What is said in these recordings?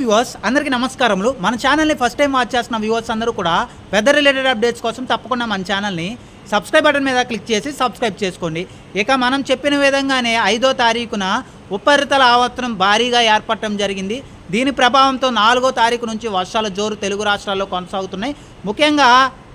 Viewers అందరికీ నమస్కారములు. మన ఛానల్ని ఫస్ట్ టైం వాచ్ చేస్తున్న వ్యూవర్స్ అందరూ కూడా వెదర్ రిలేటెడ్ అప్డేట్స్ కోసం తప్పకుండా మన ఛానల్ని సబ్స్క్రైబ్ బటన్ మీద క్లిక్ చేసి సబ్స్క్రైబ్ చేసుకోండి. ఇక మనం చెప్పిన విధంగానే ఐదో తారీఖున ఉపరితల ఆవర్తనం భారీగా ఏర్పడటం జరిగింది. దీని ప్రభావంతో నాలుగో తారీఖు నుంచి వర్షాల జోరు తెలుగు రాష్ట్రాల్లో కొనసాగుతున్నాయి. ముఖ్యంగా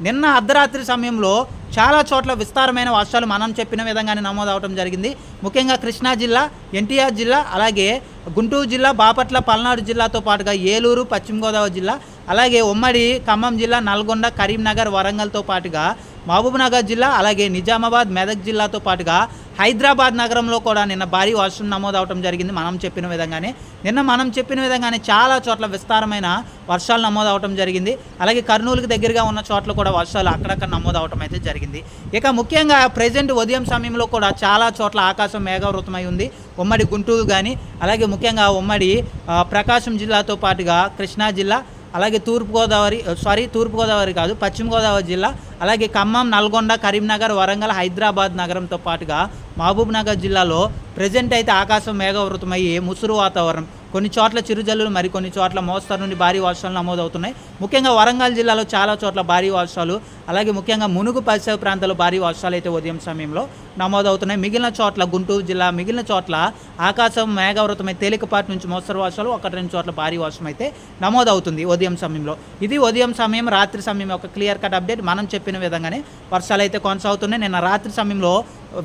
నిన్న అర్ధరాత్రి సమయంలో చాలా చోట్ల విస్తారమైన వర్షాలు మనం చెప్పిన విధంగానే నమోదవడం జరిగింది. ముఖ్యంగా కృష్ణా జిల్లా ఎన్టీఆర్ జిల్లా అలాగే గుంటూరు జిల్లా బాపట్ల పల్నాడు జిల్లాతో పాటుగా ఏలూరు పశ్చిమ గోదావరి జిల్లా అలాగే ఉమ్మడి ఖమ్మం జిల్లా నల్గొండ కరీంనగర్ వరంగల్తో పాటుగా మహబూబ్నగర్ జిల్లా అలాగే నిజామాబాద్ మెదక్ జిల్లాతో పాటుగా హైదరాబాద్ నగరంలో కూడా నిన్న భారీ వర్షం నమోదవటం జరిగింది. మనం చెప్పిన విధంగానే నిన్న మనం చెప్పిన విధంగానే చాలా చోట్ల విస్తారమైన వర్షాలు నమోదవటం జరిగింది. అలాగే కర్నూలుకి దగ్గరగా ఉన్న చోట్ల కూడా వర్షాలు అక్కడక్కడ నమోదవటం అయితే జరిగింది. ఇక ముఖ్యంగా ప్రజెంట్ ఉదయం సమయంలో కూడా చాలా చోట్ల ఆకాశం మేఘావృతమై ఉంది. ఉమ్మడి గుంటూరు కానీ అలాగే ముఖ్యంగా ఉమ్మడి ప్రకాశం జిల్లాతో పాటుగా కృష్ణా జిల్లా అలాగే తూర్పుగోదావరి సారీ తూర్పుగోదావరి కాదు పశ్చిమ గోదావరి జిల్లా అలాగే ఖమ్మం నల్గొండ కరీంనగర్ వరంగల్ హైదరాబాద్ నగరంతో పాటుగా మహబూబ్ నగర్ జిల్లాలో ప్రజెంట్ అయితే ఆకాశం మేఘావృతమయ్యే ముసురు వాతావరణం. కొన్ని చోట్ల చిరుజల్లులు మరి కొన్ని చోట్ల మోస్తరు నుండి భారీ వర్షాలు నమోదవుతున్నాయి. ముఖ్యంగా వరంగల్ జిల్లాలో చాలా చోట్ల భారీ వర్షాలు అలాగే ముఖ్యంగా మునుగు పరిసర ప్రాంతాల్లో భారీ వర్షాలు అయితే ఉదయం సమయంలో నమోదవుతున్నాయి. మిగిలిన చోట్ల గుంటూరు జిల్లా మిగిలిన చోట్ల ఆకాశం మేఘావృతమై తేలికపాటి నుంచి మోస్తరు వర్షాలు ఒకటి రెండు చోట్ల భారీ వర్షం అయితే నమోదవుతుంది ఉదయం సమయంలో. ఇది ఉదయం సమయం రాత్రి సమయం ఒక క్లియర్ కట్ అప్డేట్. మనం చెప్పిన విధంగానే వర్షాలు అయితే కొనసాగుతున్నాయి. నిన్న రాత్రి సమయంలో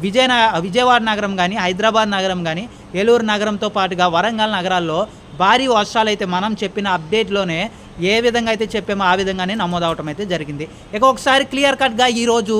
విజయన విజయవాడ నగరం కానీ హైదరాబాద్ నగరం కానీ ఏలూరు నగరంతో పాటుగా వరంగల్ నగరాల్లో భారీ వర్షాలు అయితే మనం చెప్పిన అప్డేట్లోనే ఏ విధంగా అయితే చెప్పామో ఆ విధంగానే నమోదవటం అయితే జరిగింది. ఇక ఒకసారి క్లియర్ కట్గా ఈరోజు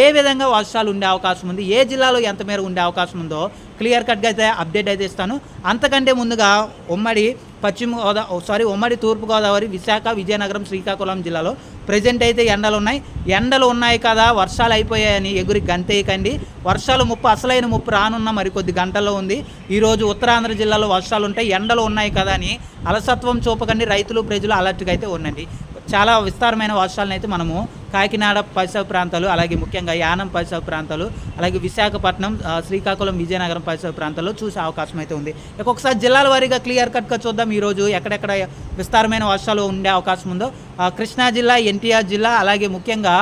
ఏ విధంగా వర్షాలు ఉండే అవకాశం ఉంది ఏ జిల్లాలో ఎంత మేర ఉండే అవకాశం ఉందో క్లియర్ కట్గా అయితే అప్డేట్ అయితే ఇస్తాను. అంతకంటే ముందుగా ఉమ్మడి పశ్చిమ గోదావరి సారీ ఉమ్మడి తూర్పుగోదావరి విశాఖ విజయనగరం శ్రీకాకుళం జిల్లాలో ప్రజెంట్ అయితే ఎండలు ఉన్నాయి. ఎండలు ఉన్నాయి కదా వర్షాలు అయిపోయాయని ఎగురి గంతేయకండి. వర్షాలు ముప్పు అసలైన ముప్పు రానున్న మరికొద్ది గంటల్లో ఉంది. ఈరోజు ఉత్తరాంధ్ర జిల్లాలో వర్షాలు ఉంటాయి ఎండలు ఉన్నాయి కదా అని అలసత్వం చూపకండి. రైతులు ప్రజలు అలర్ట్గా అయితే ఉండండి. చాలా విస్తారమైన వర్షాలను అయితే మనము కాకినాడ పరిసర ప్రాంతాలు అలాగే ముఖ్యంగా యానం పరిసర ప్రాంతాలు అలాగే విశాఖపట్నం శ్రీకాకుళం విజయనగరం పరిసర ప్రాంతాల్లో చూసే అవకాశం అయితే ఉంది. ఇక ఒకసారి జిల్లాల వారీగా క్లియర్ కట్గా చూద్దాం. ఈరోజు ఎక్కడెక్కడ విస్తారమైన వర్షాలు ఉండే అవకాశం ఉందో. కృష్ణా జిల్లా ఎన్టీఆర్ జిల్లా అలాగే ముఖ్యంగా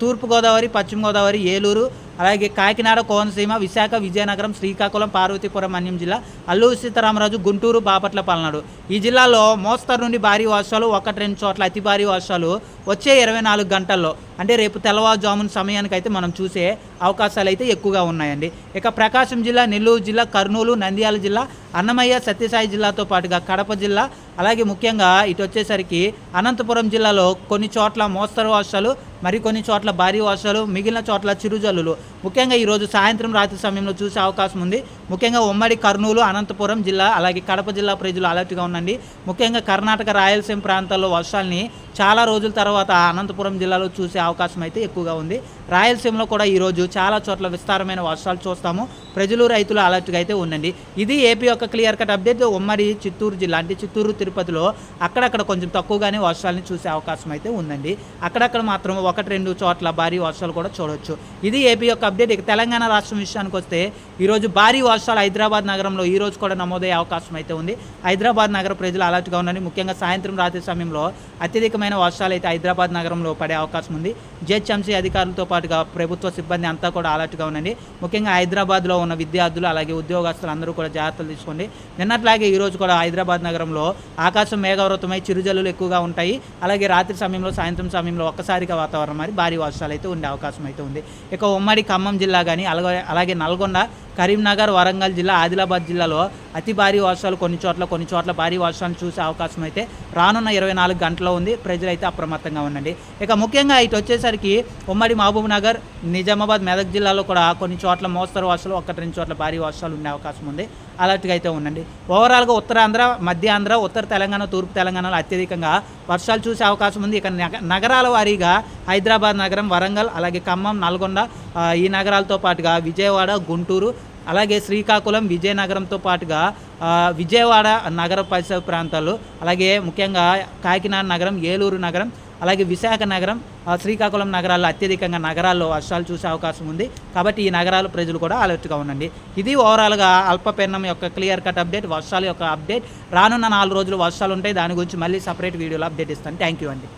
తూర్పుగోదావరి పశ్చిమ గోదావరి ఏలూరు అలాగే కాకినాడ కోనసీమ విశాఖ విజయనగరం శ్రీకాకుళం పార్వతీపురం అన్యం జిల్లా అల్లూరు సీతారామరాజు గుంటూరు బాపట్ల పల్నాడు. ఈ జిల్లాలో మోస్తరు నుండి భారీ వర్షాలు ఒకటి రెండు చోట్ల అతి భారీ వర్షాలు వచ్చే ఇరవై నాలుగు గంటల్లో. అంటే రేపు తెల్లవారుజామున సమయానికి అయితే మనం చూసే అవకాశాలు అయితే ఎక్కువగా ఉన్నాయండి. ఇక ప్రకాశం జిల్లా నెల్లూరు జిల్లా కర్నూలు నంద్యాల జిల్లా అన్నమయ్య సత్యసాయి జిల్లాతో పాటుగా కడప జిల్లా అలాగే ముఖ్యంగా ఇటు వచ్చేసరికి అనంతపురం జిల్లాలో కొన్ని చోట్ల మోస్తరు వర్షాలు మరికొన్ని చోట్ల భారీ వర్షాలు మిగిలిన చోట్ల చిరుజల్లులు. ముఖ్యంగా ఈరోజు సాయంత్రం రాత్రి సమయంలో చూసే అవకాశం ఉంది. ముఖ్యంగా ఉమ్మడి కర్నూలు అనంతపురం జిల్లా అలాగే కడప జిల్లా ప్రజలు అలర్ట్గా ఉండండి. ముఖ్యంగా కర్ణాటక రాయలసీమ ప్రాంతాల్లో వర్షాలని చాలా రోజుల తర్వాత అనంతపురం జిల్లాలో చూసే అవకాశం అయితే ఎక్కువగా ఉంది. రాయలసీమలో కూడా ఈరోజు చాలా చోట్ల విస్తారమైన వర్షాలు చూస్తాము. ప్రజలు రైతులు అలర్ట్గా అయితే ఉండండి. ఇది ఏపీ యొక్క క్లియర్ కట్ అప్డేట్ ఉమ్మడి చిత్తూరు జిల్లా అంటే చిత్తూరు తిరుపతిలో అక్కడక్కడ కొంచెం తక్కువగానే వర్షాలని చూసే అవకాశం అయితే ఉందండి. అక్కడక్కడ మాత్రం ఒకటి రెండు చోట్ల భారీ వర్షాలు కూడా చూడవచ్చు ఇది ఏపీ యొక్క అప్డేట్ ఇక తెలంగాణ రాష్ట్రం విషయానికి వస్తే ఈరోజు భారీ వర్షాలు హైదరాబాద్ నగరంలో ఈ రోజు కూడా నమోదయ్యే అవకాశం అయితే ఉంది. హైదరాబాద్ నగర ప్రజలు అలర్ట్గా ఉండండి. ముఖ్యంగా సాయంత్రం రాత్రి సమయంలో అత్యధికమైన వర్షాలు అయితే హైదరాబాద్ నగరంలో పడే అవకాశం ఉంది. జిహెచ్ఎంసీ అధికారులతో పాటుగా ప్రభుత్వ సిబ్బంది అంతా కూడా అలర్ట్గా ఉండండి. ముఖ్యంగా హైదరాబాద్లో ఉన్న విద్యార్థులు అలాగే ఉద్యోగస్తులు అందరూ కూడా జాగ్రత్తలు తీసుకోండి. నిన్నట్లాగే ఈరోజు కూడా హైదరాబాద్ నగరంలో ఆకాశం మేఘావృతమై చిరుజల్లులు ఎక్కువగా ఉంటాయి. అలాగే రాత్రి సమయంలో సాయంత్రం సమయంలో ఒక్కసారిగా వాతావరణం మరి భారీ వర్షాలు అయితే ఉండే అవకాశం అయితే ఉంది. ఇక ఉమ్మడి ఖమ్మం జిల్లా కానీ అలాగే అలాగే నల్గొండ కరీంనగర్ వరంగల్ జిల్లా ఆదిలాబాద్ జిల్లాలో అతి భారీ వర్షాలు కొన్ని చోట్ల కొన్ని చోట్ల భారీ వర్షాలు చూసే అవకాశం అయితే రానున్న ఇరవై నాలుగు గంటల్లో ఉంది. ప్రజలైతే అప్రమత్తంగా ఉండండి. ఇక ముఖ్యంగా ఇటు వచ్చేసరికి ఉమ్మడి మహబూబ్ నగర్ నిజామాబాద్ మెదక్ జిల్లాలో కూడా కొన్ని చోట్ల మోస్తరు వర్షాలు ఒకటి రెండు చోట్ల భారీ వర్షాలు ఉండే అవకాశం ఉంది. అలర్ట్గా అయితే ఉండండి. ఓవరాల్గా ఉత్తరాంధ్ర మధ్య ఆంధ్ర ఉత్తర తెలంగాణ తూర్పు తెలంగాణలో అత్యధికంగా వర్షాలు చూసే అవకాశం ఉంది. ఇక నగరాల వారీగా హైదరాబాద్ నగరం వరంగల్ అలాగే ఖమ్మం నల్గొండ ఈ నగరాలతో పాటుగా విజయవాడ గుంటూరు అలాగే శ్రీకాకుళం విజయనగరంతో పాటుగా విజయవాడ నగర పరిసర ప్రాంతాలు అలాగే ముఖ్యంగా కాకినాడ నగరం ఏలూరు నగరం అలాగే విశాఖ నగరం శ్రీకాకుళం నగరాల్లో అత్యధికంగా నగరాల్లో వర్షాలు చూసే అవకాశం ఉంది. కాబట్టి ఈ నగరాల ప్రజలు కూడా అలర్ట్గా ఉండండి. ఇది ఓవరాల్గా అల్పపీడనం యొక్క క్లియర్ కట్ అప్డేట్ వర్షాల యొక్క అప్డేట్. రానున్న నాలుగు రోజులు వర్షాలు ఉంటాయి. దాని గురించి మళ్ళీ సపరేట్ వీడియోలో అప్డేట్ ఇస్తాను. థ్యాంక్ యూ అండి.